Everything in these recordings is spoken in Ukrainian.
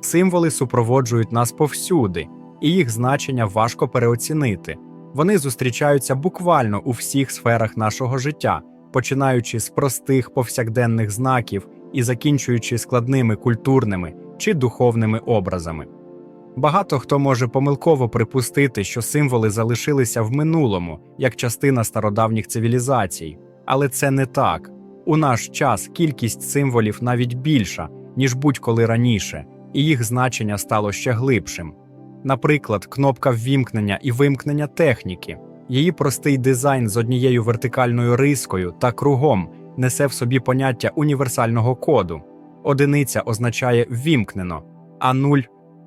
Символи супроводжують нас повсюди, і їх значення важко переоцінити. Вони зустрічаються буквально у всіх сферах нашого життя, починаючи з простих повсякденних знаків і закінчуючи складними культурними чи духовними образами. Багато хто може помилково припустити, що символи залишилися в минулому як частина стародавніх цивілізацій, але це не так. У наш час кількість символів навіть більша, ніж будь-коли раніше, і їх значення стало ще глибшим. Наприклад, кнопка ввімкнення і вимкнення техніки. Її простий дизайн з однією вертикальною рискою та кругом несе в собі поняття універсального коду. Одиниця означає ввімкнено, а нуль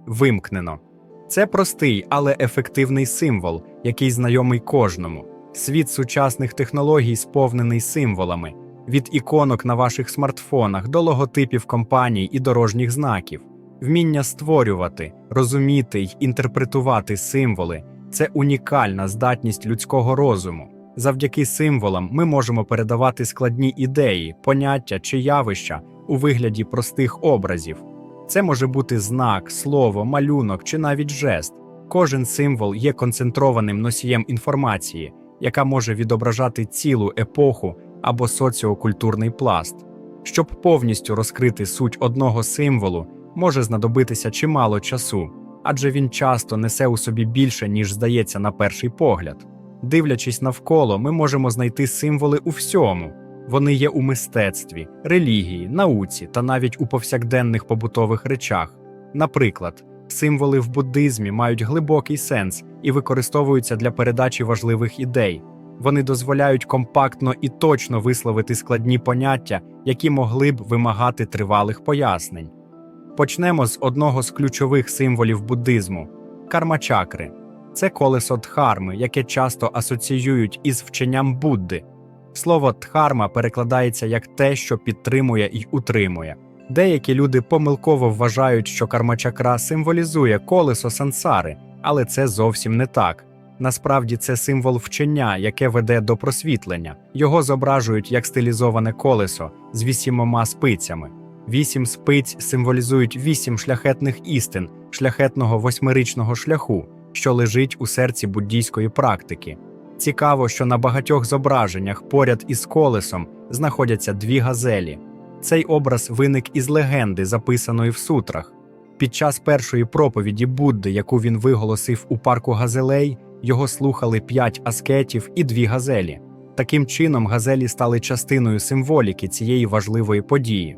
вимкнено. Це простий, але ефективний символ, який знайомий кожному. Світ сучасних технологій сповнений символами від іконок на ваших смартфонах до логотипів компаній і дорожніх знаків. Вміння створювати, розуміти й інтерпретувати символи це унікальна здатність людського розуму. Завдяки символам ми можемо передавати складні ідеї, поняття чи явища у вигляді простих образів. Це може бути знак, слово, малюнок чи навіть жест. Кожен символ є концентрованим носієм інформації, яка може відображати цілу епоху або соціокультурний пласт. Щоб повністю розкрити суть одного символу, може знадобитися чимало часу, адже він часто несе у собі більше, ніж здається на перший погляд. Дивлячись навколо, ми можемо знайти символи у всьому. Вони є у мистецтві, релігії, науці та навіть у повсякденних побутових речах. Наприклад, символи в буддизмі мають глибокий сенс і використовуються для передачі важливих ідей. Вони дозволяють компактно і точно висловити складні поняття, які могли б вимагати тривалих пояснень. Почнемо з одного з ключових символів буддизму кармачакри. Це колесо дхарми, яке часто асоціюють із вченням Будди. Слово дхарма перекладається як те, що підтримує і утримує. Деякі люди помилково вважають, що кармачакра символізує колесо сансари, але це зовсім не так. Насправді це символ вчення, яке веде до просвітлення. Його зображують як стилізоване колесо з вісімома спицями. Вісім спиць символізують вісім шляхетних істин, шляхетного восьмиричного шляху, що лежить у серці буддійської практики. Цікаво, що на багатьох зображеннях поряд із колесом знаходяться дві газелі. Цей образ виник із легенди, записаної в сутрах. Під час першої проповіді Будди, яку він виголосив у парку Газелей, його слухали п'ять аскетів і дві газелі. Таким чином, газелі стали частиною символіки цієї важливої події.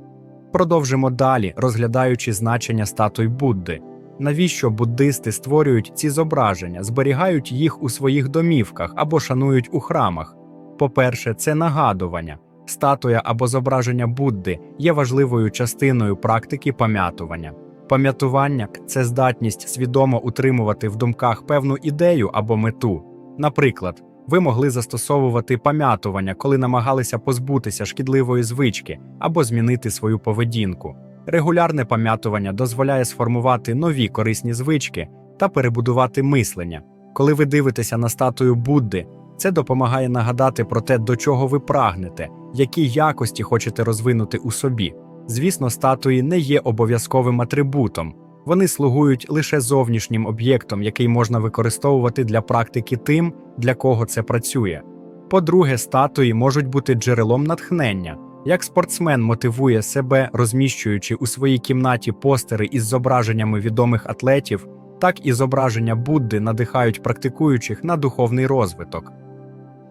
Продовжимо далі, розглядаючи значення статуй Будди. Навіщо буддисти створюють ці зображення, зберігають їх у своїх домівках або шанують у храмах? По-перше, це нагадування. Статуя або зображення Будди є важливою частиною практики пам'ятування. Пам'ятування це здатність свідомо утримувати в думках певну ідею або мету. Наприклад, ви могли застосовувати пам'ятування, коли намагалися позбутися шкідливої звички або змінити свою поведінку. Регулярне пам'ятування дозволяє сформувати нові корисні звички та перебудувати мислення. Коли ви дивитеся на статую Будди, це допомагає нагадати про те, до чого ви прагнете, які якості хочете розвинути у собі. Звісно, статуї не є обов'язковим атрибутом, вони слугують лише зовнішнім об'єктом, який можна використовувати для практики тим, для кого це працює. По-друге, статуї можуть бути джерелом натхнення. Як спортсмен мотивує себе, розміщуючи у своїй кімнаті постери із зображеннями відомих атлетів, так і зображення Будди надихають практикуючих на духовний розвиток.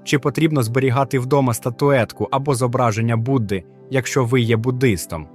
Чи потрібно зберігати вдома статуетку або зображення Будди, якщо ви є буддистом?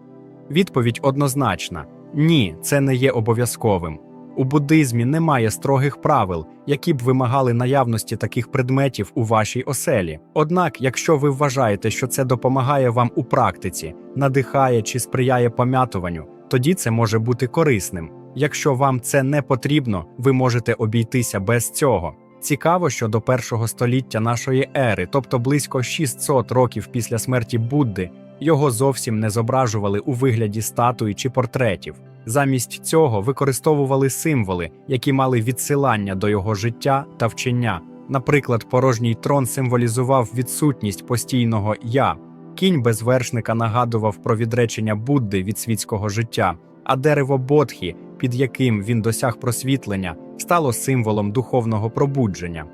Відповідь однозначна: ні, це не є обов'язковим. У буддизмі немає строгих правил, які б вимагали наявності таких предметів у вашій оселі. Однак, якщо ви вважаєте, що це допомагає вам у практиці, надихає чи сприяє пам'ятуванню, тоді це може бути корисним. Якщо вам це не потрібно, ви можете обійтися без цього. Цікаво, що до першого століття нашої ери, тобто близько 600 років після смерті Будди, його зовсім не зображували у вигляді статуї чи портретів. Замість цього використовували символи, які мали відсилання до його життя та вчення. Наприклад, порожній трон символізував відсутність постійного я, кінь без вершника нагадував про відречення Будди від світського життя, а дерево Бодхі, під яким він досяг просвітлення, стало символом духовного пробудження.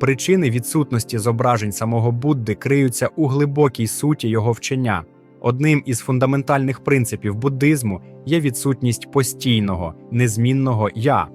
Причини відсутності зображень самого Будди криються у глибокій суті його вчення. Одним із фундаментальних принципів буддизму є відсутність постійного, незмінного я.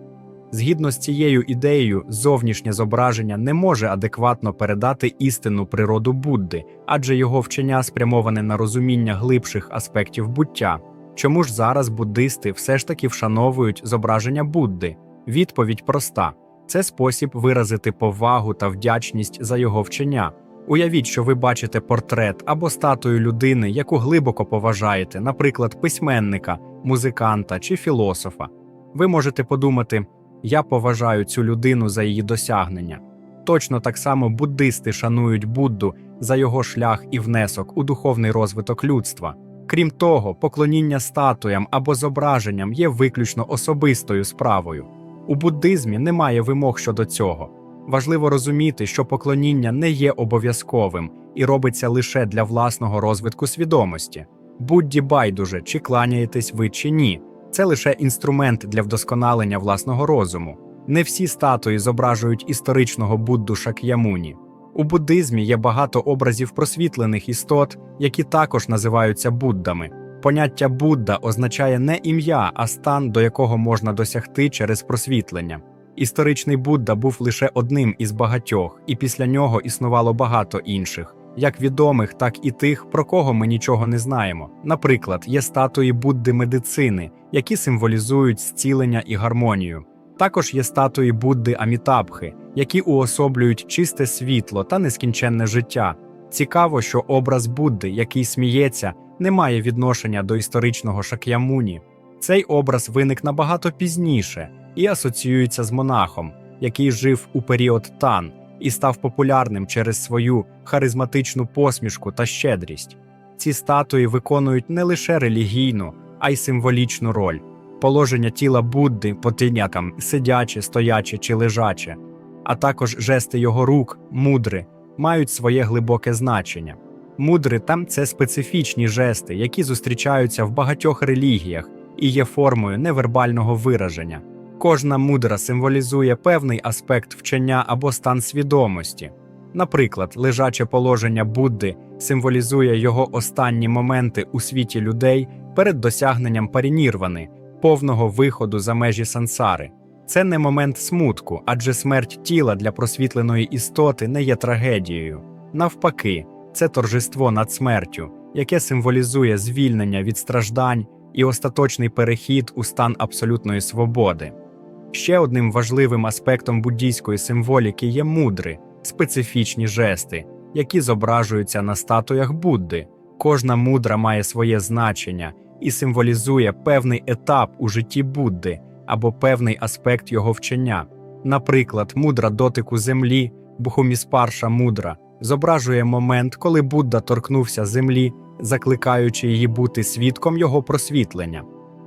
Згідно з цією ідеєю, зовнішнє зображення не може адекватно передати істинну природу Будди, адже його вчення спрямоване на розуміння глибших аспектів буття. Чому ж зараз буддисти все ж таки вшановують зображення Будди? Відповідь проста: це спосіб виразити повагу та вдячність за його вчення. Уявіть, що ви бачите портрет або статую людини, яку глибоко поважаєте, наприклад, письменника, музиканта чи філософа. Ви можете подумати, я поважаю цю людину за її досягнення. Точно так само буддисти шанують Будду за його шлях і внесок у духовний розвиток людства. Крім того, поклоніння статуям або зображенням є виключно особистою справою. У буддизмі немає вимог щодо цього. Важливо розуміти, що поклоніння не є обов'язковим і робиться лише для власного розвитку свідомості. Будді байдуже, чи кланяєтесь ви чи ні. Це лише інструмент для вдосконалення власного розуму. Не всі статуї зображують історичного Будду Шак'ямуні. У буддизмі є багато образів просвітлених істот, які також називаються Буддами. Поняття Будда означає не ім'я, а стан, до якого можна досягти через просвітлення. Історичний Будда був лише одним із багатьох, і після нього існувало багато інших, як відомих, так і тих, про кого ми нічого не знаємо. Наприклад, є статуї Будди медицини, які символізують зцілення і гармонію. Також є статуї Будди Амітабхи, які уособлюють чисте світло та нескінченне життя. Цікаво, що образ Будди, який сміється, не має відношення до історичного Шак'ямуні. Цей образ виник набагато пізніше і асоціюється з монахом, який жив у період Тан і став популярним через свою харизматичну посмішку та щедрість. Ці статуї виконують не лише релігійну, а й символічну роль. Положення тіла Будди по тинякам сидяче, стояче чи лежаче, а також жести його рук, мудри, мають своє глибоке значення. Мудри там це специфічні жести, які зустрічаються в багатьох релігіях і є формою невербального вираження. Кожна мудра символізує певний аспект вчення або стан свідомості. Наприклад, лежаче положення Будди символізує його останні моменти у світі людей перед досягненням парінірвани, повного виходу за межі сансари. Це не момент смутку, адже смерть тіла для просвітленої істоти не є трагедією. Навпаки, це торжество над смертю, яке символізує звільнення від страждань і остаточний перехід у стан абсолютної свободи. Ще одним важливим аспектом буддійської символіки є мудри, специфічні жести, які зображуються на статуях Будди. Кожна мудра має своє значення і символізує певний етап у житті Будди або певний аспект його вчення. Наприклад, мудра дотику землі, Бхуміспарша мудра, зображує момент, коли Будда торкнувся землі, закликаючи її бути свідком його просвітлення.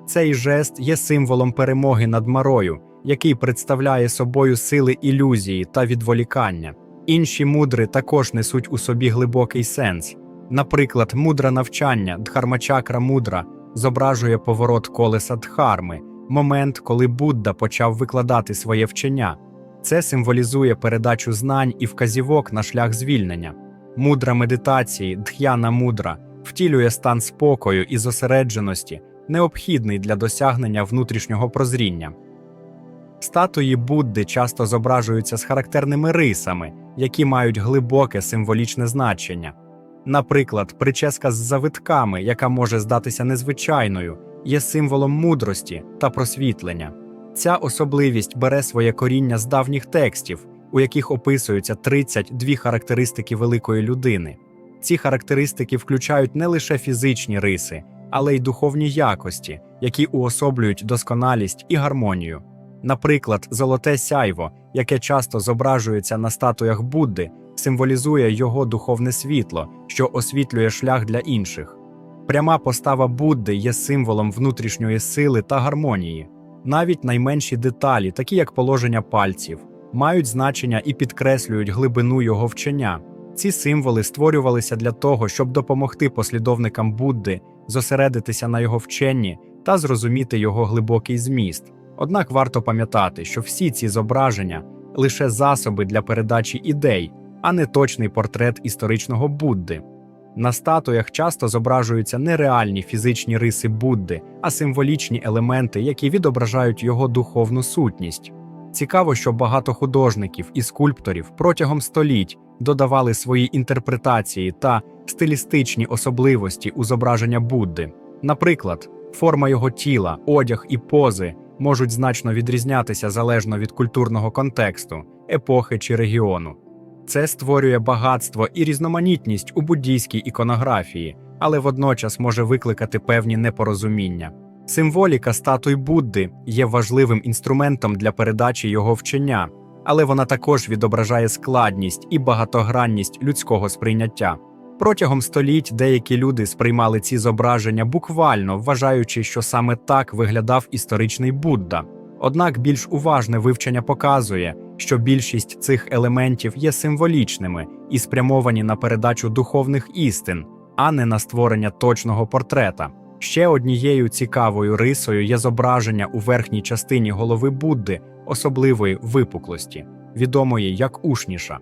Цей жест є символом перемоги над марою, який представляє собою сили ілюзії та відволікання. Інші мудри також несуть у собі глибокий сенс. Наприклад, мудра навчання, дхармачакра мудра, зображує поворот колеса дхарми, момент, коли Будда почав викладати своє вчення. Це символізує передачу знань і вказівок на шлях звільнення. Мудра медитації, дх'яна мудра, втілює стан спокою і зосередженості, необхідний для досягнення внутрішнього прозріння. Статуї Будди часто зображуються з характерними рисами, які мають глибоке символічне значення. Наприклад, прическа з завитками, яка може здатися незвичайною, є символом мудрості та просвітлення. Ця особливість бере своє коріння з давніх текстів, у яких описуються 32 характеристики великої людини. Ці характеристики включають не лише фізичні риси, але й духовні якості, які уособлюють досконалість і гармонію. Наприклад, золоте сяйво, яке часто зображується на статуях Будди, символізує його духовне світло, що освітлює шлях для інших. Пряма постава Будди є символом внутрішньої сили та гармонії. Навіть найменші деталі, такі як положення пальців, мають значення і підкреслюють глибину його вчення. Ці символи створювалися для того, щоб допомогти послідовникам Будди зосередитися на його вченні та зрозуміти його глибокий зміст. Однак варто пам'ятати, що всі ці зображення лише засоби для передачі ідей, а не точний портрет історичного Будди. На статуях часто зображуються не реальні фізичні риси Будди, а символічні елементи, які відображають його духовну сутність. Цікаво, що багато художників і скульпторів протягом століть додавали свої інтерпретації та стилістичні особливості у зображення Будди. Наприклад, форма його тіла, одяг і пози можуть значно відрізнятися залежно від культурного контексту, епохи чи регіону. Це створює багатство і різноманітність у буддійській іконографії, але водночас може викликати певні непорозуміння. Символіка статуй Будди є важливим інструментом для передачі його вчення, але вона також відображає складність і багатогранність людського сприйняття. Протягом століть деякі люди сприймали ці зображення буквально, вважаючи, що саме так виглядав історичний Будда. Однак більш уважне вивчення показує, що більшість цих елементів є символічними і спрямовані на передачу духовних істин, а не на створення точного портрета. Ще однією цікавою рисою є зображення у верхній частині голови Будди особливої випуклості, відомої як ушніша.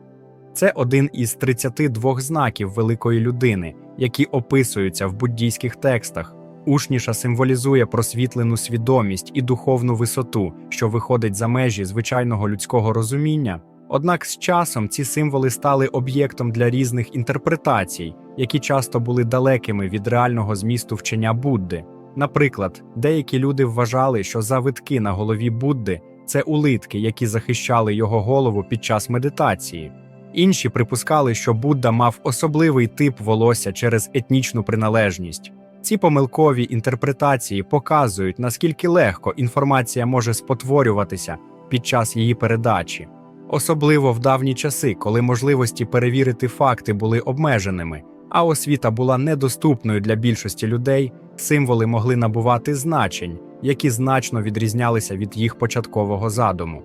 Це один із 32 знаків великої людини, які описуються в буддійських текстах. Ушніша символізує просвітлену свідомість і духовну висоту, що виходить за межі звичайного людського розуміння. Однак з часом ці символи стали об'єктом для різних інтерпретацій, які часто були далекими від реального змісту вчення Будди. Наприклад, деякі люди вважали, що завитки на голові Будди це улитки, які захищали його голову під час медитації. Інші припускали, що Будда мав особливий тип волосся через етнічну приналежність. Ці помилкові інтерпретації показують, наскільки легко інформація може спотворюватися під час її передачі, особливо в давні часи, коли можливості перевірити факти були обмеженими, а освіта була недоступною для більшості людей, символи могли набувати значень, які значно відрізнялися від їх початкового задуму.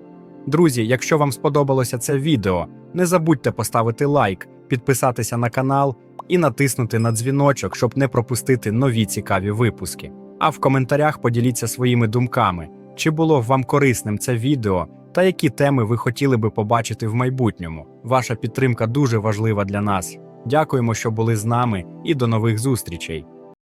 Друзі, якщо вам сподобалося це відео, не забудьте поставити лайк, підписатися на канал і натиснути на дзвіночок, щоб не пропустити нові цікаві випуски. А в коментарях поділіться своїми думками, чи було вам корисним це відео та які теми ви хотіли би побачити в майбутньому. Ваша підтримка дуже важлива для нас. Дякуємо, що були з нами, і до нових зустрічей.